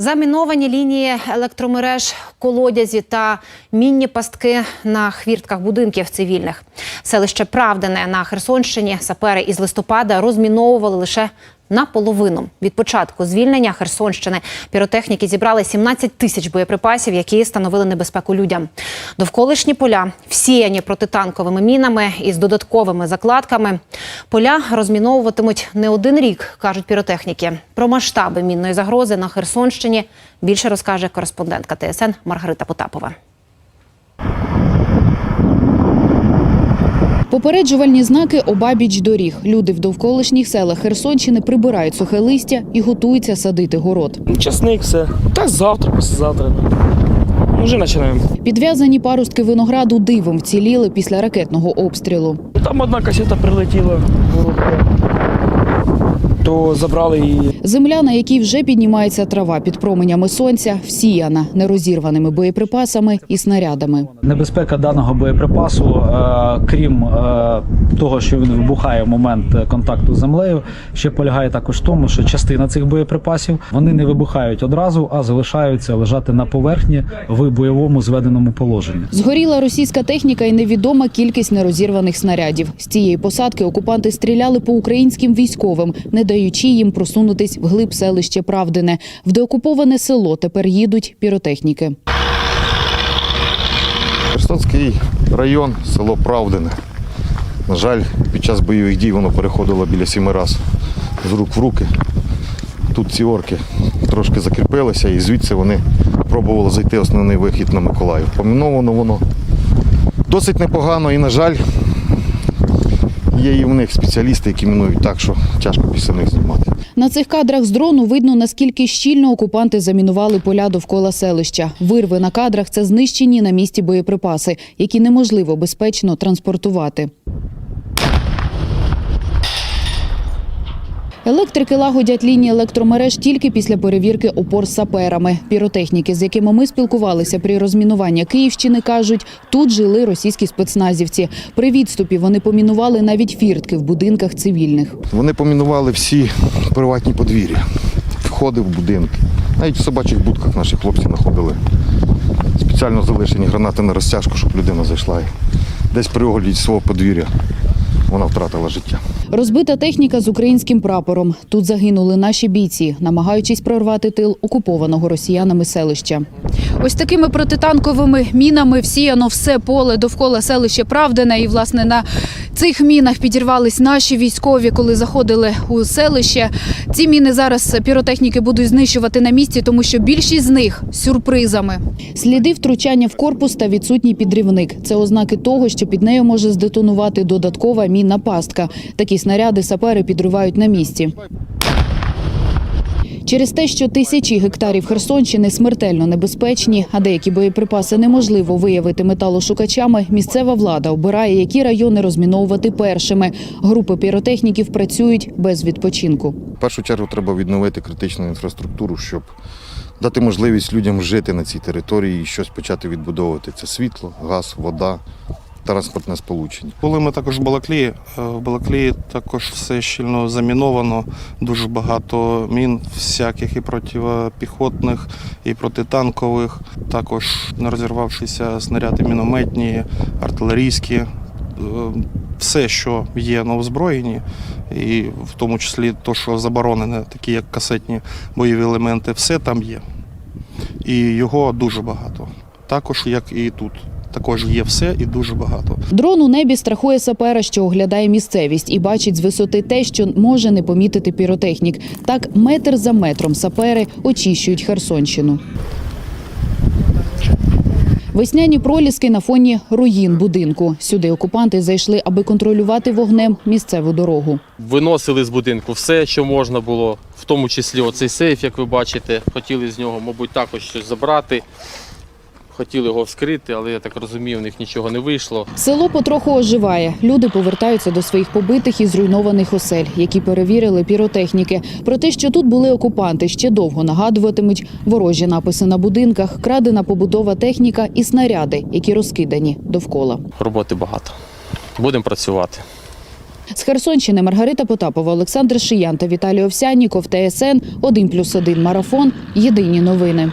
Заміновані лінії електромереж, колодязі та мінні пастки на хвіртках будинків цивільних. Селище Правдине на Херсонщині сапери із листопада розміновували лише наполовину. Від початку звільнення Херсонщини піротехніки зібрали 17 тисяч боєприпасів, які становили небезпеку людям. Довколишні поля всіяні протитанковими мінами із додатковими закладками. Поля розміновуватимуть не один рік, кажуть піротехніки. Про масштаби мінної загрози на Херсонщині більше розкаже кореспондентка ТСН Маргарита Потапова. Попереджувальні знаки обабіч доріг. Люди в довколишніх селах Херсонщини прибирають сухе листя і готуються садити город. Часник, все. Та завтра, післязавтра. Вже починаємо. Підв'язані парустки винограду дивом вціліли після ракетного обстрілу. Там одна касета прилетіла, голубка. То забрали її. Земля, на якій вже піднімається трава під променями сонця, всіяна нерозірваними боєприпасами і снарядами. Небезпека даного боєприпасу, е, крім е, того, що він вибухає в момент контакту з землею, ще полягає також в тому, що частина цих боєприпасів вони не вибухають одразу, а залишаються лежати на поверхні в бойовому зведеному положенні. Згоріла російська техніка і невідома кількість нерозірваних снарядів. З цієї посадки окупанти стріляли по українським військовим, не даючи їм просунутись вглиб селище Правдине. В деокуповане село тепер їдуть піротехніки. Херсонський район, село Правдине. На жаль, під час бойових дій воно переходило біля сіми разів з рук в руки. Тут ці орки трошки закріпилися і звідси вони пробували зайти основний вихід на Миколаїв. Поміновано воно досить непогано і, на жаль, є і в них спеціалісти, які мінують так, що тяжко після них знімати. На цих кадрах з дрону видно, наскільки щільно окупанти замінували поля довкола селища. Вирви на кадрах це знищені на місці боєприпаси, які неможливо безпечно транспортувати. Електрики лагодять лінії електромереж тільки після перевірки опор з саперами. Піротехніки, з якими ми спілкувалися при розмінуванні Київщини, кажуть, тут жили російські спецназівці. При відступі вони помінували навіть фіртки в будинках цивільних. Вони помінували всі приватні подвір'я, входи в будинки. Навіть в собачих будках наші хлопці знаходили спеціально залишені гранати на розтяжку, щоб людина зайшла. Десь при огляді свого подвір'я вона втратила життя. Розбита техніка з українським прапором. Тут загинули наші бійці, намагаючись прорвати тил окупованого росіянами селища. Ось такими протитанковими мінами всіяно все поле довкола селища Правдина. І власне на цих мінах підірвались наші військові, коли заходили у селище. Ці міни зараз піротехніки будуть знищувати на місці, тому що більшість з них сюрпризами. Сліди втручання в корпус та відсутній підривник. Це ознаки того, що під нею може здетонувати додаткова мінна пастка. Такі снаряди сапери підривають на місці. Через те, що тисячі гектарів Херсонщини смертельно небезпечні, а деякі боєприпаси неможливо виявити металошукачами, місцева влада обирає, які райони розміновувати першими. Групи піротехніків працюють без відпочинку. В першу чергу треба відновити критичну інфраструктуру, щоб дати можливість людям жити на цій території і щось почати відбудовувати. Це світло, газ, вода, транспортне сполучення. Коли ми також в Балаклії, е, в Балаклії також все щільно заміновано, дуже багато мін всяких і протипіхотних, і протитанкових, також не розірвавшися снаряди мінометні, артилерійські. Е, Все, що є на озброєнні, і в тому числі те, що заборонене, такі як касетні бойові елементи, все там є. І його дуже багато. Також як і тут. Також є все і дуже багато. Дрон у небі страхує сапера, що оглядає місцевість і бачить з висоти те, що може не помітити піротехнік. Так метр за метром сапери очищують Херсонщину. Весняні проліски на фоні руїн будинку. Сюди окупанти зайшли, аби контролювати вогнем місцеву дорогу. Виносили з будинку все, що можна було, в тому числі оцей сейф, як ви бачите. Хотіли з нього, мабуть, також щось забрати. Хотіли його вскрити, але я так розумію, у них нічого не вийшло. Село потроху оживає. Люди повертаються до своїх побитих і зруйнованих осель, які перевірили піротехніки. Про те, що тут були окупанти, ще довго нагадуватимуть ворожі написи на будинках, крадена побутова техніка і снаряди, які розкидані довкола. Роботи багато. Будемо працювати. З Херсонщини Маргарита Потапова, Олександр Шиян та Віталій Овсянніков, ТСН 1+,1 Марафон. Єдині новини.